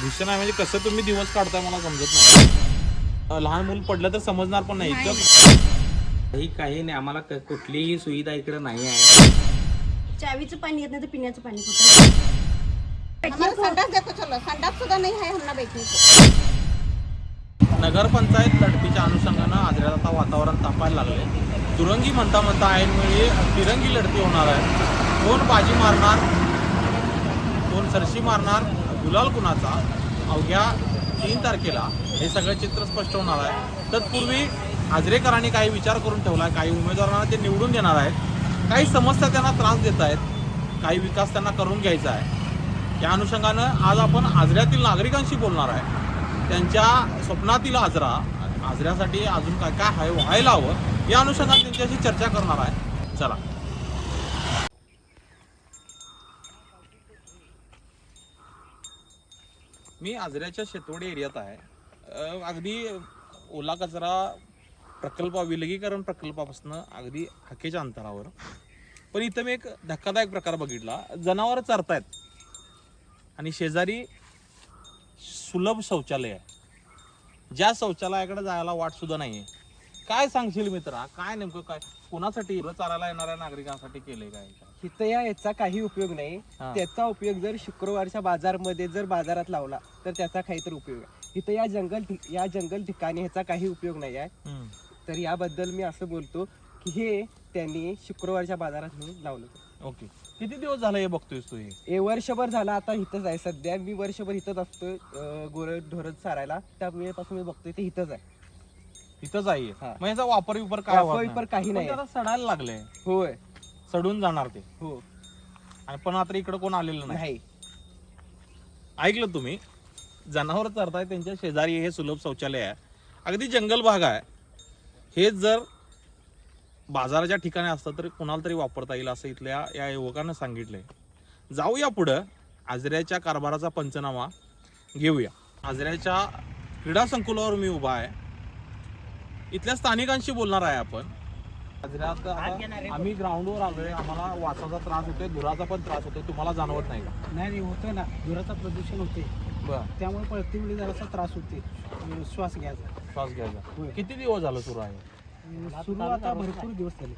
भीषण आहे म्हणजे कसं तुम्ही दिवस काढताय मला समजत नाही. लहान मूल पडलं तर समजणार पण नाही काही काही नाही आम्हाला क- कुठलीही सुविधा इकडे नाही आहे. चावीचं पाणी येत नाही तर पिण्याचं पाणी कुठं? हमारा संडास देखो चलो. संडास सुद्धा नहीं है हमने बैठने को नगरपंचायत लढतीच्या अनुषंगानं आजऱ्यात आता वातावरण तापायला लागले दुरंगी म्हणता म्हणता ऐनवेळी तिरंगी लढती होणार आहे. कोण बाजी मारणार? कोण सरशी मारणार? गुलाल कुणाचा? अवघ्या तीन तारखेला हे सगळं चित्र स्पष्ट होणार आहे. तत्पूर्वी आजरेकरांनी काही विचार करून ठेवला आहे काही उमेदवारांना ते निवडून देणार आहेत. काही समस्या त्यांना त्रास देत आहेत काही विकास त्यांना करून घ्यायचा आहे. त्या अनुषंगानं आज आपण आजऱ्यातील नागरिकांशी बोलणार आहे. त्यांच्या स्वप्नातील आजरा आजऱ्यासाठी अजून काय काय आहे व्हायला हवं या अनुषंगाने त्यांच्याशी चर्चा करणार आहे. चला. मी आजऱ्याच्या शेतवडे एरियात आहे. अगदी ओला कचरा प्रकल्प विलगीकरण प्रकल्पापासून अगदी हाकेच्या अंतरावर. पण इथं मी एक धक्कादायक प्रकार बघितला. जनावरं चरतायत. आणि शेजारी सुलभ शौचालय आहे. ज्या शौचालयाकडे जायला वाटसुद्धा नाही आहे काय सांगशील मित्रा? काय नेमकं काय? कोणासाठी चालायला येणाऱ्या नागरिकांसाठी केलंय काय इथं? या याचा काही उपयोग नाही. हा. त्याचा उपयोग जर शुक्रवारच्या बाजारमध्ये जर बाजारात लावला तर त्याचा काहीतरी उपयोग आहे. इथं या जंगल या जंगल ठिकाणी ह्याचा काही उपयोग नाही आहे. हम्म. तर याबद्दल मी असं बोलतो की हे त्यांनी शुक्रवारच्या बाजारात नेऊन लावलं ओके. किती दिवस झालं हे बघतोयस तू हे? हे वर्षभर झालं आता इथंच आहे सध्या. मी वर्षभर इथंच असतो गोर ढोरत चारायला. त्या वेळेपासून मी बघतोय ते इथंच आहे. इथंच आहे हे. मग याचा वापर विपर काय वापर नाही? काही पण नाही. सडायला लागले. होय. सडून जाणार ते. हो. आणि पण आता इकडे कोण आलेलं नाही. नाही. ऐकलं तुम्ही? जनावर चरताय त्यांच्या शेजारी हे सुलभ शौचालय आहे. अगदी जंगल भाग आहे. हे जर बाजाराच्या ठिकाणी असतं तर कोणाला तरी वापरता येईल असं इथल्या या युवकानं सांगितलंय. जाऊया पुढं. आजऱ्याच्या कारभाराचा पंचनामा घेऊया. आजऱ्याच्या क्रीडा संकुलावर मी उभा आहे. इथल्या स्थानिकांशी बोलणार आहे आपण. आता आम्ही ग्राउंडवर आलोय. आम्हाला वासाचा त्रास होतोय धुराचा पण त्रास होतोय. तुम्हाला जाणवत नाही का? नाही नाही होतं ना. धुराचं प्रदूषण होते बरं. त्यामुळे प्रत्येक वेळी जरासा त्रास होते अं, श्वास घ्यायचा. श्वास घ्यायचा. होय. किती दिवस झालं सुरू आहे? अं, सुरू आता भरपूर दिवस झाले.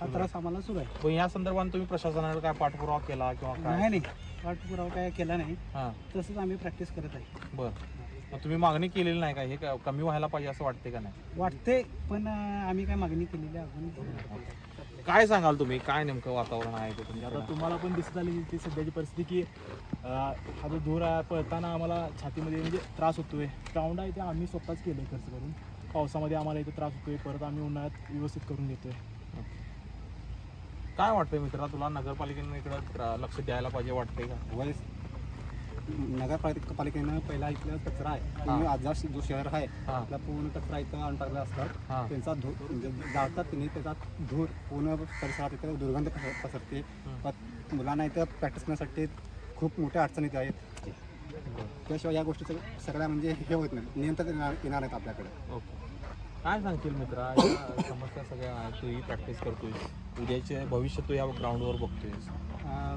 हा त्रास आम्हाला सुरू आहे. पण या संदर्भात तुम्ही प्रशासनाकडे काय पाठपुरावा केला किंवा काय? नाही नाही. पाठपुरावा काय केला नाही. हा. तसंच आम्ही प्रॅक्टिस करत आहे. बर. मग तुम्ही मागणी केलेली नाही का? हे काय कमी व्हायला पाहिजे असं वाटते का नाही? वाटते पण अं, आम्ही काय मागणी केलेली अजून. काय सांगाल तुम्ही? काय नेमकं वातावरण आहे ते आता तुमच्याकडे तुम्हाला पण दिसत आली ती सध्याची परिस्थिती की अं, हा जो धूर आहे पळताना आम्हाला छातीमध्ये म्हणजे त्रास होतोय. ग्राउंड आहे ते आम्ही स्वतःच केलं खर्च करून. पावसामध्ये आम्हाला इथे त्रास होतोय. परत आम्ही उन्हाळ्यात व्यवस्थित करून घेतोय. काय वाटतंय मित्रा तुला नगरपालिकेने इकडे लक्ष द्यायला पाहिजे वाटतंय का? वयस नगरपालिका पालिकेनं पहिला इथलं कचरा आहे. हा. पूर्ण आजार जो शहर आहे हा. आपला पूर्ण कचरा इथं आणून टाकला हा. असतात त्यांचा धूर म्हणजे जाळतात त्यांनी त्याचा धूर पूर्ण परिसरात इथं दुर्गंध पसर- पसरते. मुलांना इथं प्रॅक्टिस करण्यासाठी खूप मोठ्या अडचणी इथं आहेत. त्याशिवाय या गोष्टी सग- सगळ्या म्हणजे हे होत नाही. नियंत्रण येणार येणार नाहीत आपल्याकडे. ओके. काय सांगशील मित्रा या समस्या सगळ्या आहेत तूही प्रॅक्टिस करतोय उद्याचे भविष्य तू या ग्राउंडवर बघतोयस.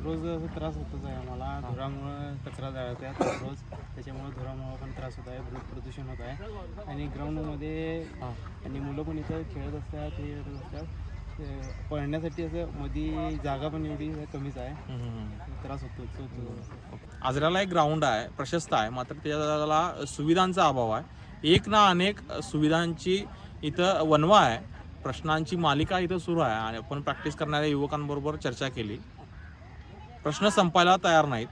रोज त्रास होतच आहे आम्हाला. धुरामुळं कचरा जाळत आहे रोज. त्याच्यामुळे धुरामुळं पण त्रास होत आहे भरपूर प्रदूषण होत आहे. आणि ग्राउंडमध्ये आणि मुलं पण इथं खेळत असतात हे करत असतात. पळण्यासाठी असं मध्ये जागा पण एवढी कमीच आहे. त्रास होतो आजऱ्याला एक ग्राउंड आहे प्रशस्त आहे. मात्र त्याला सुविधांचा अभाव आहे. एक ना अनेक सुविधांची इथं वनवा आहे. प्रश्नांची मालिका इथं सुरू आहे. आणि आपण प्रॅक्टिस करणाऱ्या युवकांबरोबर चर्चा केली. प्रश्न संपायला तयार नाहीत.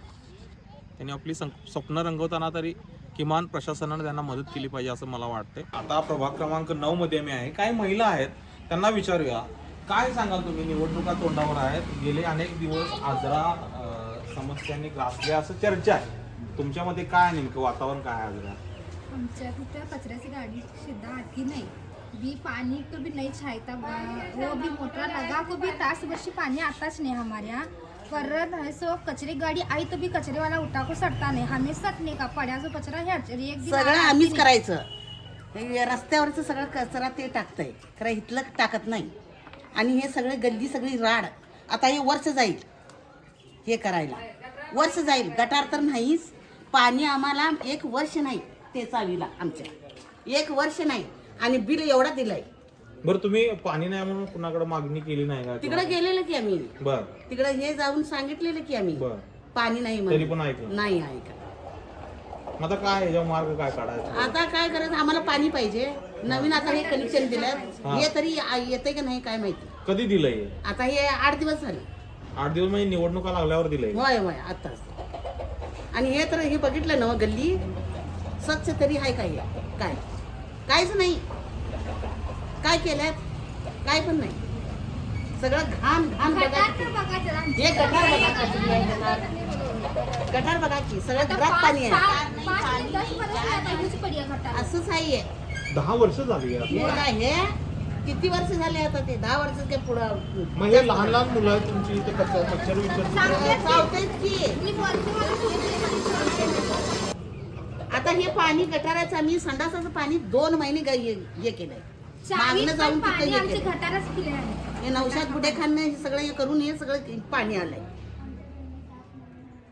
त्यांनी आपली सं स्वप्न रंगवताना तरी किमान प्रशासनाने त्यांना मदत केली पाहिजे असं मला वाटते आता प्रभाग क्रमांक नऊ मध्ये मी आहे. काही महिला आहेत त्यांना विचारूया. काय सांगाल तुम्ही? निवडणुका तोंडावर आहेत. गेले अनेक दिवस आजरा समस्यांनी ग्रासल्या असं चर्चा आहे. तुमच्यामध्ये काय नेमकं? वातावरण काय आहे आजरा? आमच्या तिथं कचऱ्याची गाड़ी सुद्धा आती नाही. भी पानी को भी नहीं छायता वो हो, भी मोटर लगा को भी तास वर्षी पानी आताच नहीं हमारे यहाँ. पर है सो कचरे गाड़ी आई तो भी कचरे वाला उठा को सड़ता नहीं हमें सटने का? पड़ा जो कचरा है एक दिन सगळं आम्हीच। करायचं. हे रस्त्यावरचं सगळं कचरा ते टाकतंय. खरं इथलं टाकत नाही. आणि हे सगळे गल्ली सगळी राड. आता हे वर्ष जाईल. हे करायला. वर्ष जाईल. गटार तर नाहीच. पाणी आम्हाला एक वर्ष नाही. ते चावीला आमच्या. एक वर्ष नाही. आणि बिल एवढा दिलाय. बरं तुम्ही पाणी नाही म्हणून कुणाकडे मागणी केली नाही का? तिकडे गेलेलं की आम्ही. बर. तिकडे हे जाऊन सांगितलेलं की आम्ही. बर. पाणी नाही तरी म्हणून पण ऐकलं. नाही ऐका मग आता काय याच्या मार्ग काय काढायचा? आता काय करायचं? आम्हाला पाणी पाहिजे. नवीन आता हे कनेक्शन दिलं. हा. तरी येते का नाही काय माहिती. कधी दिलंय आता हे आठ दिवस झाले. आठ दिवस म्हणजे निवडणुका लागल्यावर दिलंय. होय होय. आताच आणि हे तर हे बघितलं ना हो गल्ली? स्वच्छ तरी आहे काय काय? काहीच नाही. काय केल्यात काय पण नाही. सगळं घाण घाण बघा गटार बघा. हे गटार बघा गटार. की सगळं घरात पाणी आहे. ते. असंच आहे. दहा वर्ष झाली. हे हे किती वर्ष झाले आता ते? दहा वर्ष काय पुढं लहान लहान मुलं आहेत तुमची इथे कच्चा मच्छर विच्छर चावतायत की. मी बोलते मला सुचत आता हे पाणी गटाराचं आम्ही संडासाचं पाणी दोन महिने हे केलंय. मागणं जाऊन पण तिथं पाणी हे केलं. हे नवशात गुडे खाणं हे सगळं हे करून हे सगळं पाणी आलंय.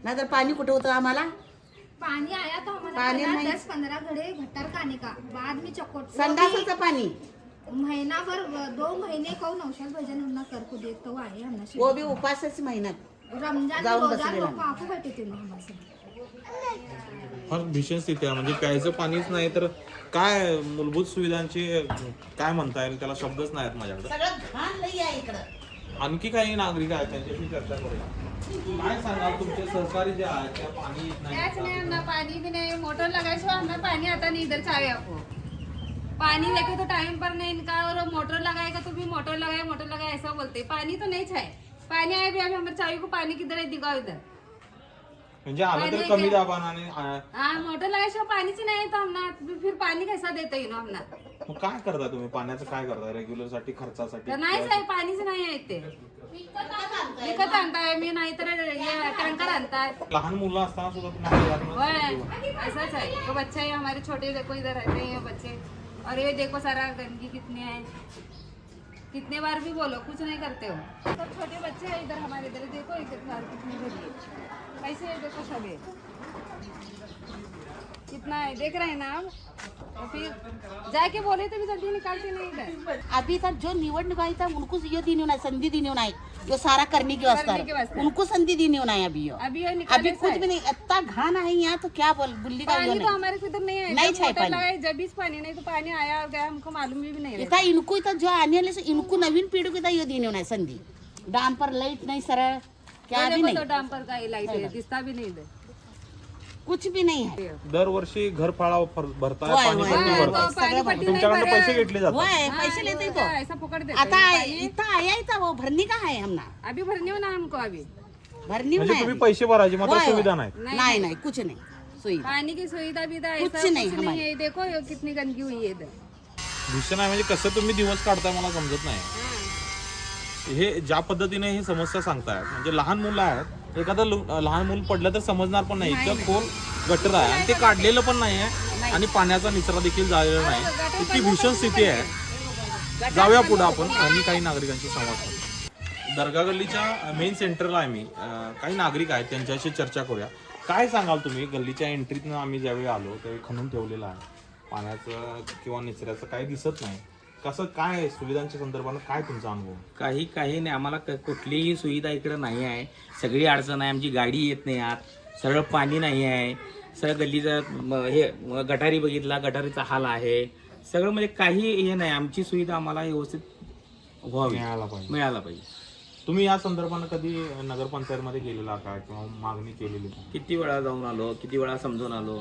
नाहीतर पाणी कुठं होतं आम्हाला? पानी आया तो पानी नहीं। दस पंद्रह घड़े घट्टर खाने का? बाद में चकोट संडासाचं पाणी. भी महीना भर दो महीने को नौशाद भजन हमने कर को देख तो आए हमने वो बी उपासाची महिन्यात रमजान जाऊन रोजा बसलेला. लोग आंखों बैठे थे हमारे फार भीषण स्थिती आहे. म्हणजे प्यायचं पाणीच नाही तर काय मूलभूत सुविधांची काय म्हणता येईल? त्याला शब्दच नाही आहेत माझ्याकडे आहे आणखी काही नागरिक आहेत त्यांच्याशी चर्चा करूया. काय सांगाल तुमचे सहकारी जे आहेत त्या पाणी येत नाही. पानी भी नहीं. मोटर हमें पानी आता नहीं इधर चाहे आपको पानी देखे तो टाइम पर नहीं. इनका और मोटर लगाएगा तो भी मोटर लगाए मोटर लगाए ऐसा बोलते. पानी तो नहीं छाए पानी आए भी अभी हमारे चावी को पानी किधर है दिखाओ इधर म्हणजे आलं तर पाणी कमी? दाबाने हाँ. मोटर पानी से नहीं तो फिर पानी कैसा देते ही ना हमने मग काय करता तुम्ही? पाण्याचं काय करता रेग्युलरसाठी खर्चासाठी? तो नहीं सही पानी से नहीं आते विकत आणता है मी नाही तर टैंकर आणता है लहान मुलं असताना सुद्धा तुम्हाला घरात वह ऐसा है तो बच्चे हैं हमारे छोटे देखो इधर रहते हैं ये बच्चे. और ये देखो सारा गंदगी कितने है कितने बार भी बोलो कुछ नहीं करते हो। सब छोटे बच्चे हैं इधर हमारे इधर। देखो इधर बार कितनी भरी कैसे है देखो सब कितना है देख रहे हैं ना आप? तो फिर जाके बोले तो भी जल्दी निकालते नहीं इधर अभी तक जो निवडणूक आई था उनको ये दी नहीं संधि दी नहीं जो सारा करने की व्यवस्था। उनको संधि दी नहीं अभी अभी अभी कुछ भी नहीं इतना घान है यहाँ तो क्या बोल गुल्ली का पानी तो हमारे से इधर नहीं है नहीं छाए पानी। जब भी पानी नहीं तो पानी आया और गया हमको मालूम भी नहीं इथं इनको इथं जो आने वाले इनको नवीन पीढ़ी को इथं यो दी नहीं संधि। डाम पर लाइट नहीं सरळ क्या वो भी तो नहीं डंपर का लाइट है दिखता भी नहीं कुछ भी नहीं है। दरवर्षी घर फाळा भरताय होय, पाणी होय, पट्टी होय, भरताय तुमच्याकडनं नाही पैसे भरा. घेतले जातात. पैसे लेते तो. ऐसा पकड़ देते आता हैं पानी। इथं आया इथं वो भरणी का है हमना अभी भरने हो ना हमको अभी म्हणजे नाही तुम्ही पैसे भरायचे मात्र होय, होय. सुविधा नाही. नाही नहीं कुछ नहीं. सुई पानी की सुविधा भी था कुछ ऐसा कुछ नहीं नहीं हमारे। है देखो ये कितनी गंदगी हुई है इधर. भीषण आहे म्हणजे कसं तुम्ही दिवस काढताय मला समजत नाही. हे. ज्या पद्धतीने ही समस्या सांगतायत म्हणजे लहान मुलं आहेत एखादं लु- लहान मूल पडलं तर समजणार पण नाही. इतकं खोल गटर आहे आणि ते काढलेलं पण नाही आहे आणि पाण्याचा निचरा देखील झालेला नाही. इतकी भीषण स्थिती आहे. जाऊया पुढे आपण आणि काही नागरिकांशी संवाद साधू. दर्गा गल्लीच्या मेन सेंटरला आहे मी. अं, काही नागरिक आहेत त्यांच्याशी चर्चा करूया. काय सांगाल तुम्ही? गल्लीच्या एंट्रीतनं आम्ही ज्यावेळी आलो त्यावेळी खणून ठेवलेलं आहे. पाण्याचं किंवा निचऱ्याचं काही दिसत नाही. कसं काय सुविधांच्या संदर्भानं? काय तुमचा अनुभव? काही काही नाही. आम्हाला क- कुठलीही सुविधा इकडे नाही आहे. सगळी अडचण आहे. आमची गाडी येत नाही आत. सरळ पाणी नाही आहे. सगळं गल्लीचं म- हे म- गटारी बघितला. गटारीचा हाल आहे. सगळं म्हणजे काही हे नाही. आमची सुविधा आम्हाला व्यवस्थित व्हावी. मिळायला पाहिजे. मिळायला पाहिजे. तुम्ही या संदर्भानं कधी नगरपंचायतमध्ये गेलेला का? किंवा मागणी केलेली का? किती वेळा जाऊन आलो? किती वेळा समजून आलो?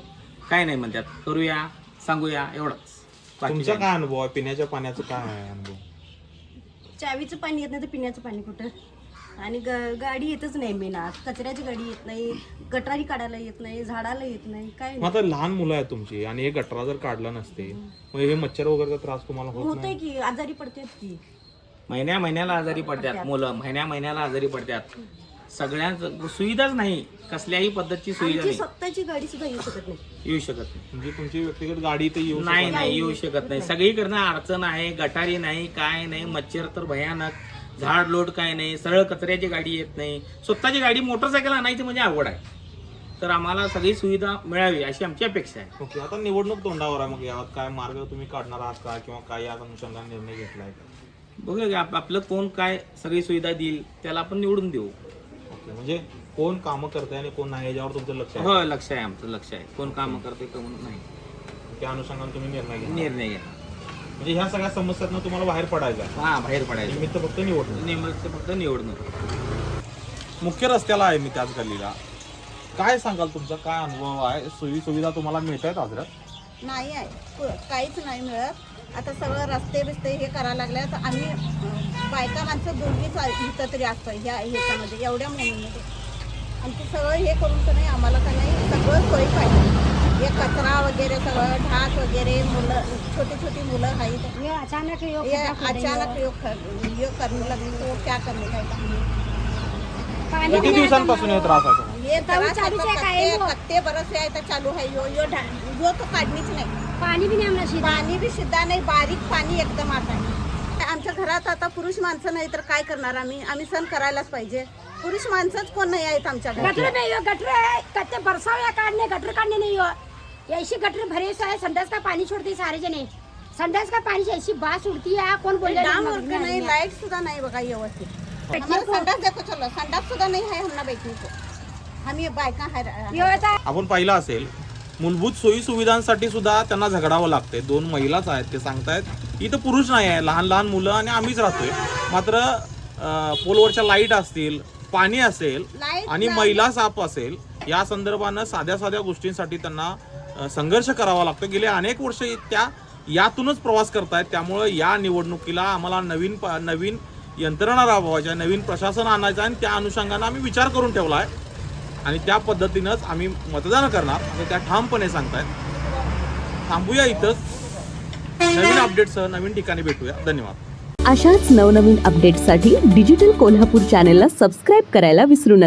काय नाही म्हणतात. करूया सांगूया. एवढंच. तुमचा काय अनुभव आहे? पिण्याच्या पाण्याचं काय आहे अनुभव? चावीचं पाणी येत नाही तर पिण्याचं पाणी कुठं? आणि ग गाडी येतच नाही मेनात कचऱ्याची गाडी येत नाही गटारी काढायला येत नाही झाडाला येत नाही काय मग आता लहान मुलं आहेत तुमची आणि हे गटरा जर काढला नसते मग हे मच्छर वगैरेचा त्रास तुम्हाला होत होतंय की आजारी पडतात की? महिन्या महिन्याला आजारी पडतात. मुलं. महिन्या महिन्याला आजारी पडतात. सगळ्याच सुविधाच नाही. कसल्याही पद्धतीची सुविधा आमची नाही. स्वतःची गाडी सुद्धा येऊ शकत नाही. येऊ शकत नाही. म्हणजे तुमची व्यक्तिगत गाडी इथे येऊ नाही शकत नाही येऊ शकत नाही. सगळीकडनं अडचण आहे गटारी नाही काय नाही मच्छर तर भयानक. झाड लोट काय नाही सरळ कचऱ्याची गाडी येत नाही. स्वतःची गाडी मोटरसायकल आणायची म्हणजे अवघड आहे. तर आम्हाला सगळी सुविधा मिळावी अशी आमची अपेक्षा आहे. ओके आता निवडणूक तोंडावर आहे मग यात काय मार्ग तुम्ही काढणार आहात का किंवा काय या अनुषंगाने निर्णय घेतलाय का? बघूया की आप- आपलं कोण काय सगळी सुविधा देईल त्याला आपण निवडून देऊ. ओके म्हणजे कोण कामं करते आणि कोण नाही याच्यावर तुमचं लक्ष आहे. हो लक्ष आहे आमचं लक्ष आहे. कोण काम करते कोण नाही. त्या अनुषंगाने तुम्ही निर्णय घ्या निर्णय घ्या म्हणजे ह्या सगळ्या समस्यातनं तुम्हाला बाहेर पडायचं आहे. हा बाहेर पडायचं निमित्त फक्त निवडणूक. नेमकं फक्त निवडणूक. मुख्य रस्त्याला आहे मी त्याच गल्लीला. काय सांगाल तुमचा? काय अनुभव आहे? सोयी सुविधा तुम्हाला मिळत आहेत आजरात? नाही आहे. काहीच नाही मिळत. आता सगळं रस्ते बिस्ते हे करायला लागल्यात आम्ही अं, बायका माणसं आ- इथं तरी असतं ह्या ह्याच्यामध्ये एवढ्या मुलींमध्ये आणि ते सगळं हे करून का नाही आम्हाला का नाही सगळं सोयी पाहिजे. हे कचरा वगैरे सगळं ढास वगैरे मुलं छोटी छोटी मुलं आहेत. ये अचानक योग ये अचानक योग कर- योग करने लगे तो क्या करने का पाणी किती दिवसांपासून हे त्रास आहे त्रास कत्ते वो? कत्ते बरस आहे तर चालू आहे. यो यो ढा- यो तो काढणीच नाही. पाणी बी नाही आम्हाला शिदा पाणी बी सुद्धा नाही बारीक पाणी एकदम आता. आहे आमच्या घरात आता पुरुष माणसं नाही तर काय करणार आम्ही? आम्ही सण करायलाच पाहिजे. पुरुष माणसंच कोण नाही आहेत आमच्या घरात. गटर में यो गटर है कत्ते बरसाव या काटने गटर काटने नहीं हो. ऐसी गटर भरे से है संडास का पानी छोड़ती है सारे जने संडास का पानी से ऐसी बात उड़ती है कौन बोले डाम नाही सुद्धा नाही बघा व्यवस्थित. आम्हाला संडास देखो चलो. संडास सुद्धा नाही आहे हमना बैठने को आम्ही बायका आहे आपण पाहिलं असेल मूलभूत सोयी सुविधांसाठी सुद्धा त्यांना झगडावं लागते दोन महिलाच आहेत ते सांगतायत. इथं पुरुष नाही आहे लहान लहान मुलं आणि आम्हीच राहतोय. मात्र पोलवरच्या लाइट असतील पाणी असेल आणि महिला साप असेल या संदर्भानं साध्या साध्या गोष्टींसाठी त्यांना संघर्ष करावा लागतो गेले अनेक वर्ष त्या यातूनच प्रवास करतायत. त्यामुळं या निवडणुकीला आम्हाला नवीन प- नवीन यंत्रणा राबवायच्या नवीन प्रशासन आणायचं आहे आणि त्या अनुषंगानं आम्ही विचार करून ठेवला आहे. आणि त्या पद्धतीनंच आम्ही मतदान करणार. असं त्या ठामपणे सांगतायत. थांबूया इथंच नवीन अपडेटसह नवीन ठिकाणी भेटूया. धन्यवाद. अशाच नवनवीन अपडेट्ससाठी डिजिटल कोल्हापूर चॅनेलला सबस्क्राईब करायला विसरू नका.